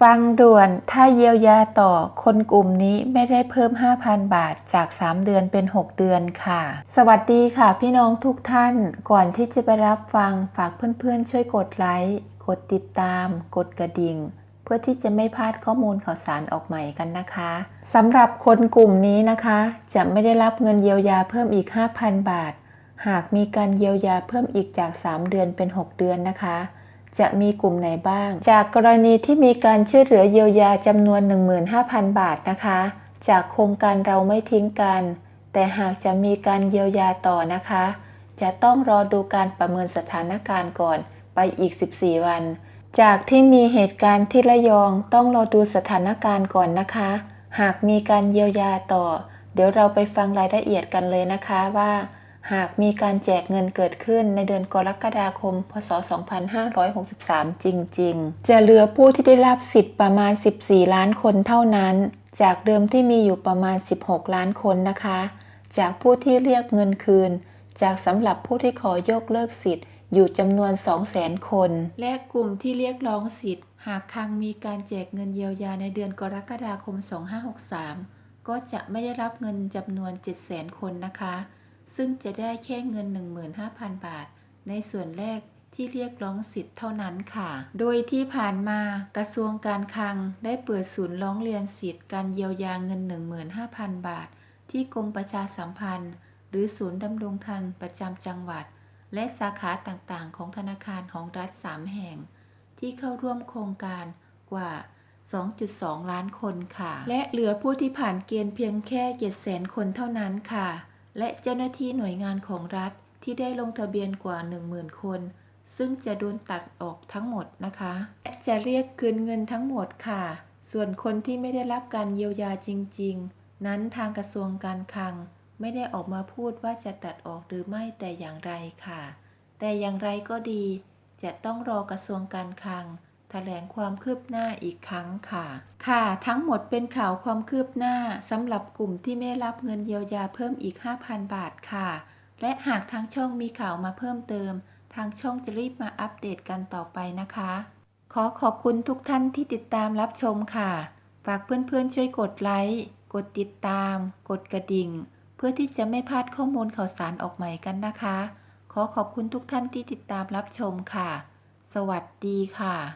ฟังด่วนถ้าเยียวยาต่อคนกลุ่มนี้ไม่ได้เพิ่ม 5,000 บาทจาก 3 เดือนเป็น 6 เดือนค่ะ สวัสดีค่ะพี่น้องทุกท่าน ก่อนที่จะไปรับฟังฝากเพื่อนๆ ช่วยกดไลค์กดติดตาม กดกระดิ่ง เพื่อที่จะไม่พลาดข้อมูลข่าวสารออกใหม่กันนะคะสำหรับคนกลุ่มนี้นะคะ จะไม่ได้รับเงินเยียวยาเพิ่มอีก 5,000 บาท หากมีการเยียวยาเพิ่มอีกจาก 3 เดือนเป็น 6 เดือนนะคะ จะมีกลุ่มไหนบ้าง จากกรณีที่มีการช่วยเหลือเยียวยาจำนวน 15,000 บาทนะคะ จากโครงการเราไม่ทิ้งกัน แต่หากจะมีการเยียวยาต่อนะคะ จะต้องรอดูการประเมินสถานการณ์ก่อนไปอีก 14 วัน จากที่มีเหตุการณ์ที่ระยองต้องรอดูสถานการณ์ก่อนนะคะ หากมีการเยียวยาต่อ เดี๋ยวเราไปฟังรายละเอียดกันเลยนะคะว่า หากมีการแจกเงินเกิดขึ้นในเดือนกรกฎาคม พศ 2563 จริง ๆ จะเหลือผู้ที่ได้รับสิทธิ์ประมาณ 14 ล้านคนเท่านั้น จากเดิมที่มีอยู่ประมาณ 16 ล้านคนนะคะ จากผู้ที่เรียกเงินคืน จากสำหรับผู้ที่ขอยกเลิกสิทธิ์ อยู่จำนวน 200,000 คน และกลุ่มที่เรียกร้องสิทธิ์ หากครั้งมีการแจกเงินเยียวยาในเดือนกรกฎาคม 2563 ก็จะไม่ได้รับเงินจำนวน 700,000 คนนะคะ ซึ่งจะได้แค่เงิน 15,000 บาท ในส่วนแรกที่เรียกร้องสิทธิ์เท่านั้นค่ะ โดยที่ผ่านมากระทรวงการคลังได้เปิดศูนย์ร้องเรียนสิทธิ์การเยียวยาเงิน 15,000 บาท ที่กรมประชาสัมพันธ์ หรือศูนย์ดำรงธรรมประจำจังหวัด และสาขาต่างๆ ของธนาคารของรัฐ 3 แห่ง ที่เข้าร่วมโครงการกว่า 2.2 ล้านคนค่ะ และเหลือผู้ที่ผ่านเกณฑ์เพียงแค่ 700,000 คนเท่านั้นค่ะ และเจ้าหน้าที่หน่วยงานของรัฐที่ได้ลงทะเบียนกว่า 10,000 คน ซึ่งจะโดนตัดออกทั้งหมดนะคะและจะเรียกคืนเงินทั้งหมดค่ะ ส่วนคนที่ไม่ได้รับการเยียวยาจริง ๆ นั้นทางกระทรวงการคลัง ไม่ได้ออกมาพูดว่าจะตัดออกหรือไม่แต่อย่างไรค่ะ แต่อย่างไรก็ดี จะต้องรอกระทรวงการคลัง แถลงความคืบหน้าอีกครั้งค่ะ ค่ะทั้งหมดเป็นข่าวความคืบหน้าสำหรับกลุ่มที่ไม่รับเงินเยียวยาเพิ่มอีก 5,000 บาทค่ะ และหากทางช่องมีข่าวมาเพิ่มเติม ทางช่องจะรีบมาอัปเดตกันต่อไปนะคะ ขอขอบคุณทุกท่านที่ติดตามรับชมค่ะ ฝากเพื่อนๆช่วยกดไลค์กดติดตาม กดกระดิ่ง เพื่อที่จะไม่พลาดข้อมูลข่าวสารออกใหม่กันนะคะ ขอขอบคุณทุกท่านที่ติดตามรับชมค่ะ สวัสดีค่ะ